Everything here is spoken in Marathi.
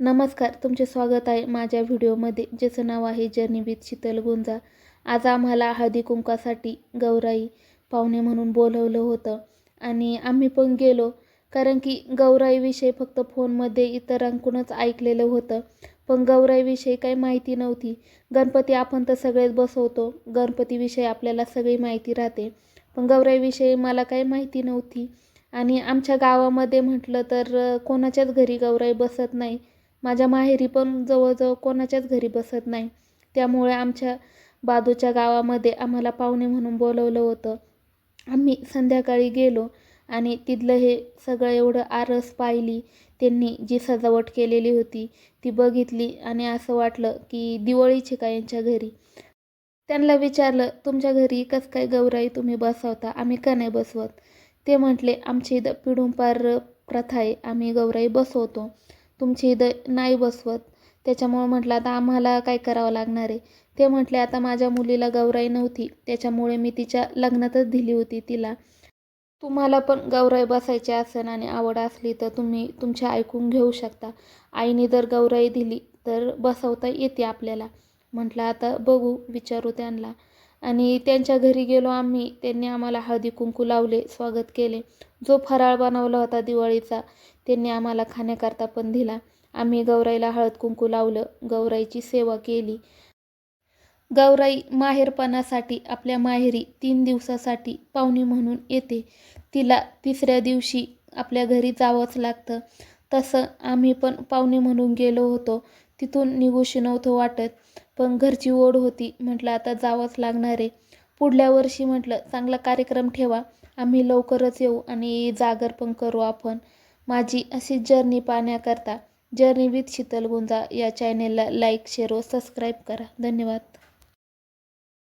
नमस्कार तुमचे स्वागत आहे माझ्या व्हिडिओमध्ये ज्याचं नाव आहे जर्नी विथ शीतल गुंजा. आज आम्हाला हळदी कुंकासाठी गौराई पाहुणे म्हणून बोलवलं होतं आणि आम्ही पण गेलो कारण की गौराईविषयी फक्त फोनमध्ये इतरांकडूनच ऐकलेलं होतं. पण गौराईविषयी काही माहिती नव्हती. गणपती आपण तर सगळेच बसवतो गणपतीविषयी आपल्याला सगळी माहिती राहते. पण गौराईविषयी मला काही माहिती नव्हती. आणि आमच्या गावामध्ये म्हटलं तर कोणाच्याच घरी गौराई बसत नाही. माझ्या माहेरी पण जवळजवळ कोणाच्याच घरी बसत नाही. त्यामुळे आमच्या बाजूच्या गावामध्ये आम्हाला पाहुणे म्हणून बोलवलं होतं. आम्ही संध्याकाळी गेलो आणि तिथलं हे सगळं एवढं आरस पाहिली. त्यांनी जी सजावट केलेली होती ती बघितली आणि असं वाटलं की दिवाळीची का यांच्या घरी? त्यांना विचारलं तुमच्या घरी कसं काय गौराई तुम्ही बसवता? आम्ही का नाही बसवत? ते म्हटले आमची इथं पिढूंपार प्रथा आहे आम्ही गौराई बसवतो. तुमची इथं नाही बसवत. त्याच्यामुळं म्हटलं आता आम्हाला काय करावं लागणार आहे? ते म्हटले आता माझ्या मुलीला गौराई नव्हती. त्याच्यामुळे मी तिच्या लग्नातच दिली होती तिला. तुम्हाला पण गौराई बसायची असेल आणि आवड असली तर तुम्ही तुमच्या ऐकून घेऊ शकता. आईने जर गौराई दिली तर बसवता येते आपल्याला. म्हटलं आता बघू विचारू त्यांना. आणि त्यांच्या घरी गेलो आम्ही. त्यांनी आम्हाला हळदी कुंकू लावले स्वागत केले. जो फराळ बनवला होता दिवाळीचा त्यांनी आम्हाला खाण्याकरता पण दिला. आम्ही गौराईला हळद कुंकू लावलं. गौराईची सेवा केली. गौराई माहेरपणासाठी आपल्या माहेरी तीन दिवसासाठी पाहुणी म्हणून येते. तिला तिसऱ्या दिवशी आपल्या घरी जावंच लागतं. तसं आम्ही पण पाहुणे म्हणून गेलो होतो. तिथून निघूशी नव्हतं वाटत. पण घरची ओढ होती. म्हटलं आता जावंच लागणार आहे. पुढल्या वर्षी म्हटलं चांगला कार्यक्रम ठेवा. आम्ही लवकरच येऊ आणि जागर पण करू आपण. माझी अशी जर्नी पाहण्याकरता जर्नी विथ शीतल गुंजा या चॅनेलला लाईक शेअर व सबस्क्राईब करा. धन्यवाद.